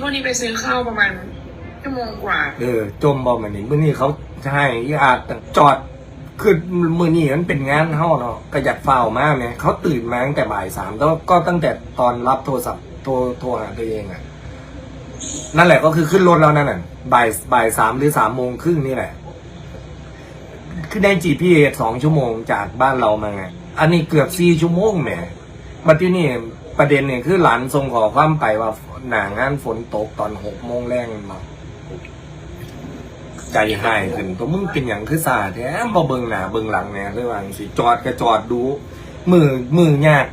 พวกนี้ไปซื้อข้าวประมาณชั่วโมงกว่า เออ จมบอมันนี่มื้อนี้เขาให้อีอาจอดคือมือนี้มันเป็นงานเฮาเนาะก็อยากฝ้ามากเนี่ยเขาตื่นมาตั้งแต่บ่ายสามแล้วก็ตั้งแต่ตอนรับโทรศัพท์โทรโทรหาตัวเองอะนั่นแหละก็คือขึ้นรถแล้วนั่นน่ะบ่ายบ่ายสามหรือสามโมงครึ่งนี่แหละคือได้ GPS สองชั่วโมงจากบ้านเรามาไง อันนี้เกือบสี่ชั่วโมงแหมมาที่นี่ ประเด็นเนี่ยคือหลานส่งขอความไปว่าหนางานฝนตกตอนหกโมงแรงมาใจหายขึ้นตัวมึงเป็นอย่างคือสาแท้บ่เบิ่งหน้าเบิ่งหลังเนี่ยเรื่องสิจอดก็จอดดู มือมือยาก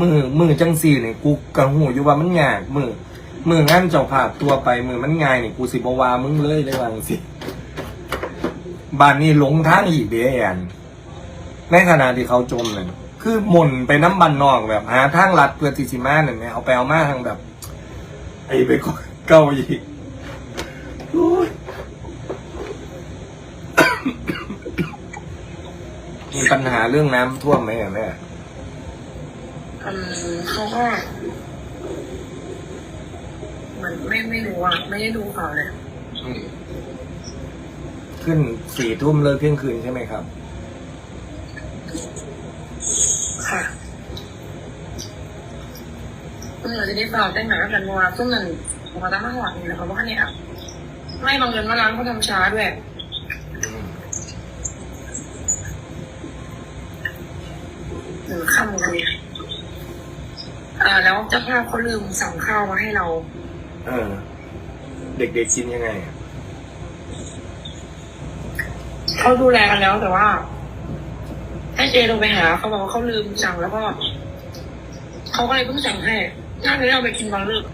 มือมือจังสี่เนี่ยกูกระหูอยู่ว่ามันยากมือมืองานเจ้าภาพตัวไปมือมันง่ายเนี่ยกูสิบวามึงเลยเลยว่างสิบ้านนี้หลงทางอีกเดียแอนในขณะที่เขาจมเลย คือหม่นไปน้ำบันนอกแบบหาทางลัดเพื่อติสิมาเนี่ยเอาไปเอามาทางแบบ ไอ้ไปก่อนเก้าอีกโอ้ยมีปัญหาเรื่องน้ำท่วมไหมอะแม่อืมเขาก็เหมือนไม่ไม่รู้อะไม่ได้ดูข่าวเลย อืมขึ้นสี่ทุ่มเลิกเที่ยงคืนใช่ไหมครับ ค่ะเออจะได้ข่าวได้หนากันว่าส้มนั่นผมมาตั้งมาหวังอยู่นะคะว่าเนี่ยไม่บังเอิญว่าร้านเขาทำช้าด้วยหรือค่ำเลยอ่าแล้วเจ้าภาพเขาลืมสั่งข้าวมาให้เรา เออ เด็กๆกินยังไงอะเขาดูแลกันแล้วแต่ว่า ให้เจลงไปหาเขาบอกว่าเขาลืมสั่งแล้วก็เขาก็เลยเพิ่งสั่งให้น่าจะได้เอาไปกินตอนเลิก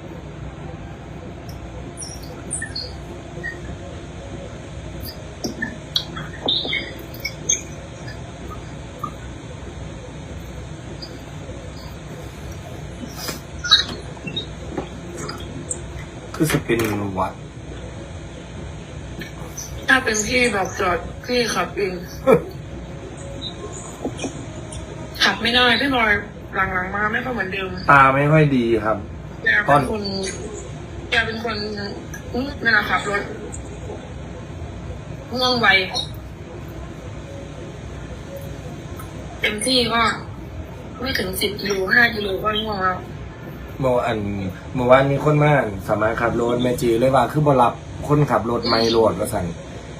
คือสปินวัด ถ้าเป็นพี่แบบจอดพี่ขับเอง ขับไม่ได้พี่บอยหลังๆมาไม่ค่อยเหมือนเดิมตาไม่ค่อยดีครับ แกเป็นคนแกเป็นคนเวลาขับรถง่วงไวเต็มที่ก็ไม่ถึงสิบกิโลห้ากิโลก็ง่วงแล้ว เมื่ออันเมื่อวานมีคนมาสามารถขับรถแมจีเลยว่า คือบ่รับคนขับรถไม่โหลดว่าสั่น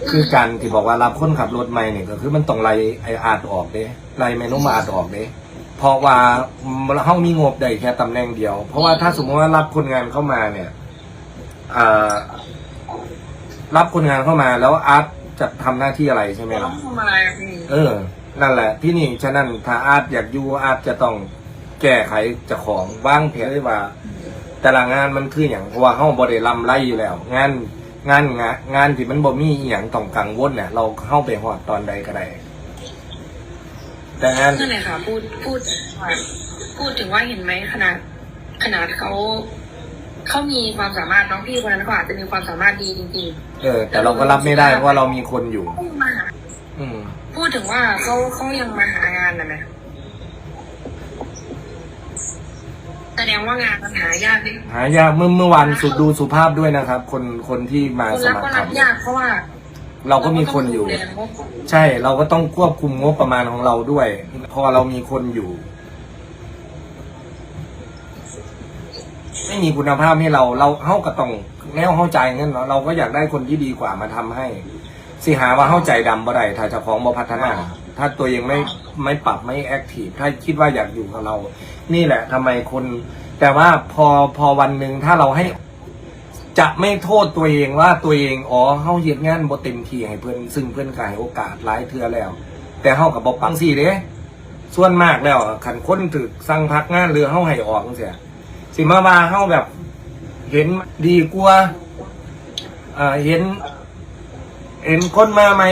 คือการที่บอกว่ารับคนขับรถไม่เนี่ยก็คือมันต้องไล่ไออาดออกเด้ไล่แมนุมาอาดออกเด้เพราะว่าเฮามีงบได้แค่ตำแหน่งเดียว เพราะว่าถ้าสมมติว่ารับคนงานเข้ามาเนี่ยอ่ารับคนงานเข้ามาแล้วอาร์ตจะทำหน้าที่อะไรใช่ไหมต้ล่ะองทำอะไรอะพี่เออ นั่นแหละ ที่นี่ฉะนั้นถ้าอาร์ตอยากอยู่อาร์ตจะต้องแก้ไขเจะของว่างแผนได้ว่า แต่ละงานมันคืออย่างเพราะว่าเฮาบ่ได้ลำไรอยู่แล้วงาน งานงานงานที่มันบ่มีอหย่างต้องกังวลเนี่ยเราเข้าไปหอดตอนใดก็ได้แต่งานนั่นแหละค่ะ พูดพูดพูดถึงว่าเห็นไหมขนาด ขนาดเขาเขามีความสามารถน้องพี่คนนั้นเขาอาจจะมีความสามารถดีจริงเออ แต่เราก็รับไม่ได้เพราะว่าเรามีคนอยู่ๆพูดมาหาอืม พูดถึงว่าเขาเขายังมาหางานนะไหม แสดงว่างานมันหายากดิหายากเมื่อเมื่อวานสุดดูสุภาพด้วยนะครับ คนคนที่มาคนสรับมัคก็รครัรับบยากเพราะว่าเราก็มีคนอยู่ เราก็ต้งดูแลงบใช่เราก็ต้องควบคุมงบประมาณของเราด้วยเพราะเรามีคนอยู่ ไม่มีคุณภาพให้เราเราเข้าก็ต้องแนวเข้าใจงั้นเนาะเราก็อยากได้คนที่ดีกว่ามาทำให้ สิหาว่าเข้าใจดำบ่ได้ถ้าเจะของบ่พัฒนา ถ้าตัวเองไม่ไม่ปรับไม่แอคทีฟถ้าคิดว่าอยากอยู่กับเรา นี่แหละทำไมคน แต่ว่าพอพอวันหนึ่งถ้าเราให้จะไม่โทษตัวเองว่าตัวเองอ๋อเฮาเฮ็ดงานบ่เต็มที่ให้เพิ่อนซึ่งเพิ่อนก็ให้โอกาสหลายเทือแล้ว แต่เฮาก็บ่ปังซี่เด้ส่วนมากแล้วอะคันค้นถึกสั่งพักงานหรือเฮาให้ออกจังซี่สิมาว่าเฮาแบบ เห็นดีกว่าเอ่อเห็น เห็นคนมาใหม่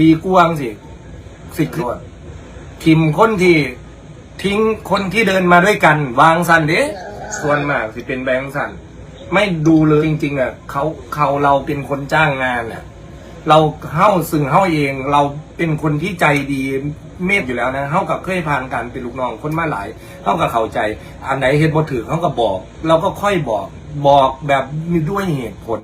ดีกว่าจั งซี่สิคือทิมคนที่ทิ้งคนที่เดินมาด้วยกัน วางสันเด้ส่วนมากสิเป็นแบงค์สันไม่ดูเลยจริง ๆอะเขาเขาเราเป็นคนจ้างงานอะเราเข้าซึ่งเข้าเอง เราเป็นคนที่ใจดีเมตอยู่แล้วนะเข้ากับเคยผ่านการเป็นลูกน้องคนมาหลายเข้ากับเข้าใจ อันไหนเห็นบ่ถือเข้าก็บอก เราก็ค่อยบอกบอกแบบมีด้วยเหตุผล